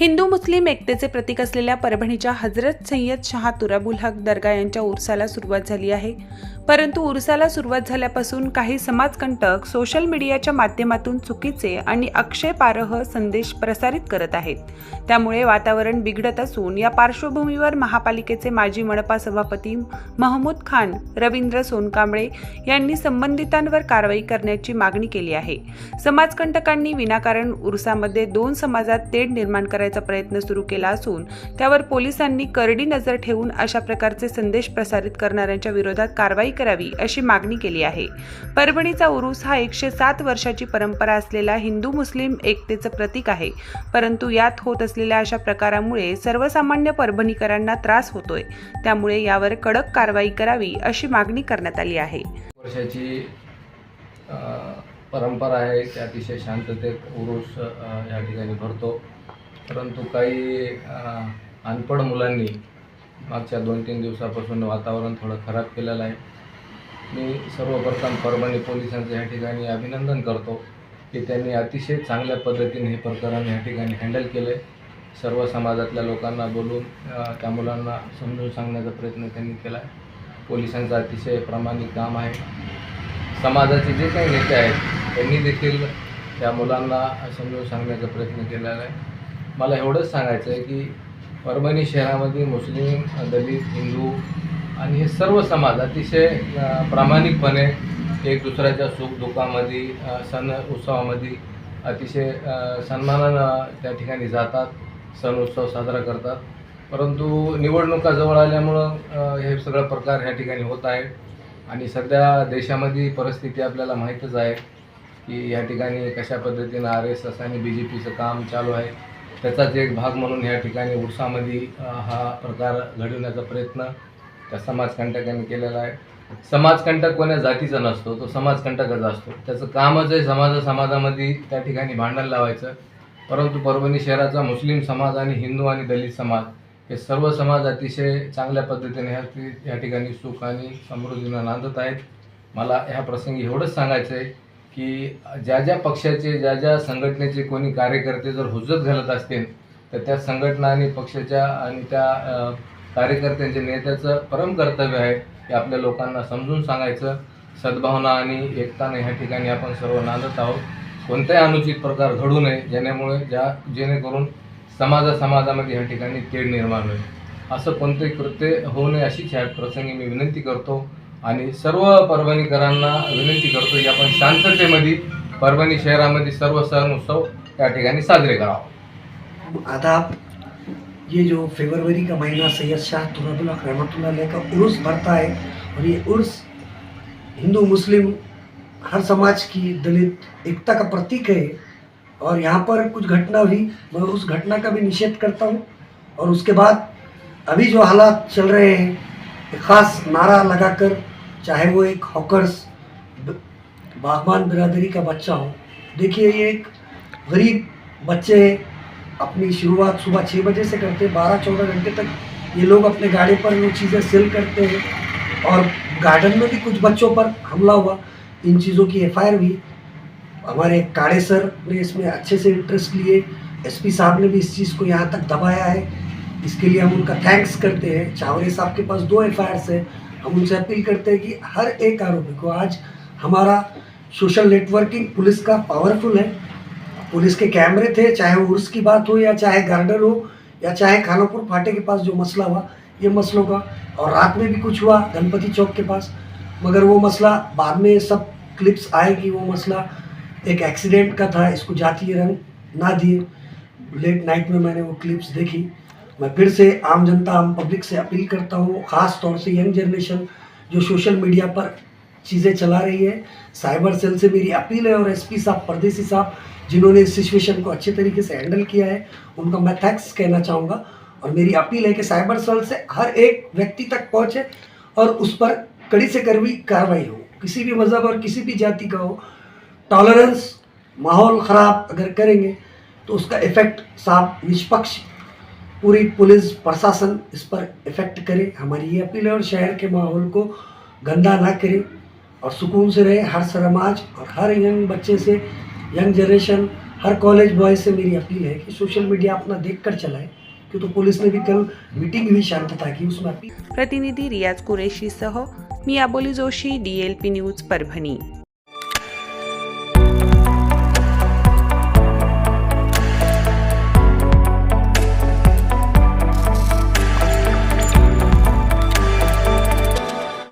हिंदू मुस्लिम एकतेचे प्रतीक असलेल्या परभणीच्या हजरत सय्यद शहा तुराबुल हक दर्गा यांच्या उरसाला सुरुवात झाली आहे. परंतु उरसाला सुरुवात झाल्यापासून काही समाजकंटक सोशल मीडियाच्या माध्यमातून चुकीचे आणि अक्षयपारह संदेश प्रसारित करत आहेत. त्यामुळे वातावरण बिघडत असून या पार्श्वभूमीवर महापालिकेचे माजी मनपा सभापती महमूद खान रवींद्र सोनकांबळे यांनी संबंधितांवर कारवाई करण्याची मागणी केली आहे. समाजकंटकांनी विनाकारण उरसामध्ये दोन समाजात तेढ निर्माण करायचे प्रयत्न सुरू केला असून त्यावर पोलिसांनी करडी नजर ठेवून अशा प्रकारचे संदेश प्रसारित करणाऱ्यांच्या विरोधात कारवाई करावी अशी मागणी केली आहे. परभणीचा उरूस हा एकशे सात वर्षाची परंपरा असलेला हिंदू मुस्लिम एकतेचं प्रतीक आहे. परंतु यात होत असलेल्या अशा प्रकारामुळे सर्वसामान्य परभणीकरांना त्रास होतोय. त्यामुळे यावर कडक कारवाई करावी अशी मागणी करण्यात आली आहे. वर्षाची परंपरा आहे ते अतिशय शांततेत उरुस या ठिकाणी भरतो. परंतु काही अनपढ मुलांनी मागच्या दोन तीन दिवसापासून वातावरण थोडं खराब केलेलं आहे. मी सर्वप्रथम परभणी पोलिसांचं या ठिकाणी अभिनंदन करतो की त्यांनी अतिशय चांगल्या पद्धतीने हे प्रकरण या ठिकाणी हँडल केले. सर्व समाजातल्या लोकांना बोलून त्या मुलांना समजून सांगण्याचा प्रयत्न त्यांनी केला. आहे पोलिसांचं अतिशय प्रामाणिक काम आहे. समाजाचे जे काही नेते आहेत त्यांनी देखील त्या मुलांना समजून सांगण्याचा प्रयत्न केलेला आहे. मला एवढंच सांगायचं आहे की परभणी शहरामध्ये मुस्लिम दलित हिंदू आणि हे सर्व समाज अतिशय प्रामाणिकपणे एक दुसऱ्याच्या सुखदुःखामध्ये दुःखामध्ये सण उत्सवामध्ये अतिशय सन्मानानं त्या ठिकाणी जातात सण उत्सव साजरा करतात. परंतु निवडणुका जवळ आल्यामुळं हे सगळं प्रकार ह्या ठिकाणी होत आहे आणि सध्या देशामध्ये परिस्थिती आपल्याला माहीतच आहे की या ठिकाणी कशा पद्धतीनं आर एस एस आणि बी जे पीचं काम चालू आहे. त्याचाच एक भाग म्हणून या ठिकाणी उडसामध्ये हा प्रकार घडवण्याचा प्रयत्न त्या समाजकंटकांनी केलेला आहे. समाजकंटक कोण्या जातीचा नसतो तो समाजकंटकच असतो. त्याचं कामच आहे समाजा समाजामध्ये त्या ठिकाणी भांडण लावायचं. परंतु परभणी शहराचा मुस्लिम समाज आणि हिंदू आणि दलित समाज हे सर्व समाज अतिशय चांगल्या पद्धतीने ह्या या ठिकाणी सुख आणि समृद्धीनं नांदत आहेत. मला ह्या प्रसंगी एवढंच सांगायचं आहे की ज्या ज्या पक्षाचे ज्या ज्या संघटनेचे कोणी कार्यकर्ते जर हुजत घालत असतील तर त्या संघटना आणि पक्षाच्या आणि त्या कार्यकर्त्यांच्या नेत्याचं परम कर्तव्य आहे की आपल्या लोकांना समजून सांगायचं. सद्भावना आणि एकताने ह्या ठिकाणी आपण सर्व नांदत आहोत. कोणताही अनुचित प्रकार घडू नये जेण्यामुळे ज्या जेणेकरून समाजा समाजामध्ये ह्या ठिकाणी तेढ निर्माण होईल. असं कोणतंही कृत्य होऊ नये अशीच ह्या प्रसंगी मी विनंती करतो. आणि सर्व परभणीकरांना विनंती करतो की आपण शांततेमध्ये परभणी शहरामध्ये सर्व सण उत्सव त्या ठिकाणी साजरे करावा. आदाब ये जो फरवरी का महीना सैयद शाह तुराबुल्ला रहमतुल्ला का उर्स भरता है और ये उर्स हिंदू मुस्लिम हर समाज की दलित एकता का प्रतीक है और यहाँ पर कुछ घटना हुई मैं उस घटना का भी निषेध करता हूँ और उसके बाद अभी जो हालात चल रहे हैं एक ख़ास नारा लगाकर चाहे वो एक हॉकर्स बागबान बिरादरी का बच्चा हो। देखिए, ये एक गरीब बच्चे अपनी शुरुआत सुबह छः बजे से करते हैं, बारह चौदह घंटे तक ये लोग अपने गाड़ी पर वो चीज़ें सेल करते हैं। और गार्डन में भी कुछ बच्चों पर हमला हुआ। इन चीज़ों की एफआईआर भी। हमारे काड़े सर ने इसमें अच्छे से इंटरेस्ट लिए। एसपी साहब ने भी इस चीज़ को यहाँ तक दबाया है। इसके लिए हम उनका थैंक्स करते हैं। चावरे साहब के पास दो एफ़ आई है। हम उनसे अपील करते हैं कि हर एक आरोपी को आज हमारा सोशल नेटवर्किंग पुलिस का पावरफुल है। पुलिस के कैमरे थे, चाहे वो उर्स की बात हो या चाहे गार्डन हो या चाहे खानापुर फाटे के पास जो मसला हुआ, ये मसलों का। और रात में भी कुछ हुआ गणपति चौक के पास। मगर वो मसला बाद में सब क्लिप्स आएगी, वो मसला एक एक्सीडेंट का था, इसको जातीय रंग ना दिए। लेट नाइट में मैंने वो क्लिप्स देखी। मैं फिर से आम जनता, आम पब्लिक से अपील करता हूँ, ख़ास तौर से यंग जनरेशन जो सोशल मीडिया पर चीज़ें चला रही है। साइबर सेल से मेरी अपील है और एसपी साहब, परदेसी साहब, जिन्होंने इस सिचुएशन को अच्छे तरीके से हैंडल किया है, उनका मैं थैंक्स कहना चाहूँगा। और मेरी अपील है कि साइबर सेल से हर एक व्यक्ति तक पहुँचे और उस पर कड़ी से कड़वी कार्रवाई हो। किसी भी मज़हब और किसी भी जाति का हो टॉलरेंस माहौल ख़राब अगर करेंगे तो उसका इफ़ेक्ट साफ़ निष्पक्ष पूरी पुलिस प्रशासन इस पर इफ़ेक्ट करे। हमारी ये अपील है और शहर के माहौल को गंदा ना करे और सुकून से रहे। हर समाज और हर यंग बच्चे से यंग जनरेशन हर कॉलेज बॉय से मेरी अपील है कि सोशल मीडिया अपना देख कर चलाए क्योंकि तो पुलिस ने भी कल मीटिंग हुई शांतता की। उसमें अपील प्रतिनिधी रियाज कुरेशीसह मी Aboli Joshi D L P news Parbhani.